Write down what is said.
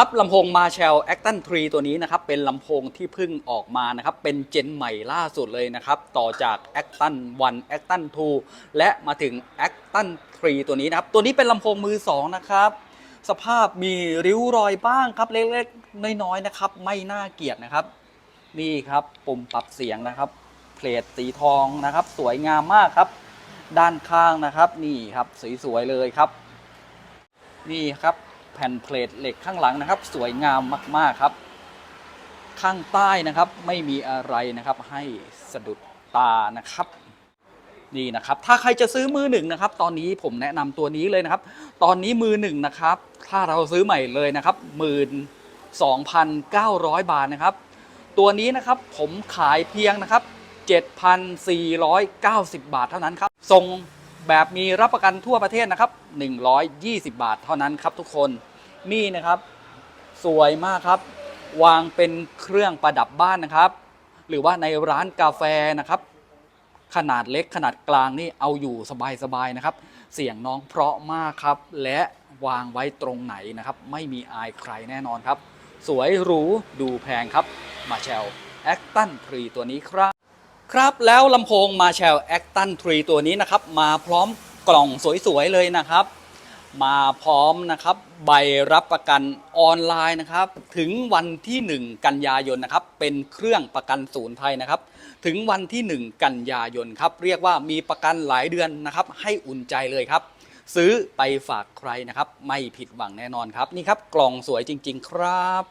ครับลำโพงมา s h ช l l Acton 3ตัวนี้นะครับ เป็นลำโพงที่เพิ่งออกมานะครับ เป็นเจนใหม่ล่าสุดเลยนะครับ ต่อจาก Acton 1 Acton 2และมาถึง Acton 3ตัวนี้นะครับ ตัวนี้เป็นลำโพงมือ 2 นะครับสภาพมีริ้วรอยบ้างครับเล็กๆ น้อยๆนะครับ ไม่น่าเกลียดนะครับ นี่ครับปุ่มปรับเสียงนะครับเพลทสีทองนะครับ สวยงามมากครับ ด้านข้างนะครับ นี่ครับสวยๆเลยครับ นี่ครับ แผ่นเพลทเหล็กข้างหลังนะครับ สวยงามมากๆครับ ข้างใต้นะครับไม่มีอะไรนะครับให้สะดุดตานะครับนี่นะครับถ้าใครจะซื้อมือหนึ่งนะครับ ตอนนี้ผมแนะนำตัวนี้เลยนะครับ ตอนนี้มือหนึ่งนะครับ ถ้าเราซื้อใหม่เลยนะครับหมื่นสองพันเก้าร้อยบาทนะครับ ตัวนี้นะครับผมขายเพียงนะครับ7,490บาทเท่านั้นครับส่ง แบบมีรับประกันทั่วประเทศนะครับ 120 บาทเท่านั้นครับทุกคนนี่นะครับ สวยมากครับ วางเป็นเครื่องประดับบ้านนะครับ หรือว่าในร้านกาแฟนะครับ ขนาดเล็กขนาดกลางนี่เอาอยู่สบายๆนะครับ เสียงน้องเพราะมากครับ และวางไว้ตรงไหนนะครับ ไม่มีอายใครแน่นอนครับ สวยหรูดูแพงครับมาแชลแอคตันทรีตัวนี้ครับ ครับแล้วลำโพงมาแชลแอคตันทรีตัวนี้นะครับ มาพร้อมกล่องสวยๆเลยนะครับ มาพร้อมนะครับใบรับประกันออนไลน์นะครับ ถึงวันที่ 1 กันยายนนะครับ เป็นเครื่องประกันศูนย์ไทยนะครับ ถึงวันที่ 1 กันยายนครับ เรียกว่ามีประกันหลายเดือนนะครับ ให้อุ่นใจเลยครับ ซื้อไปฝากใครนะครับ ไม่ผิดหวังแน่นอนครับ นี่ครับกล่องสวยจริง ๆ ครับ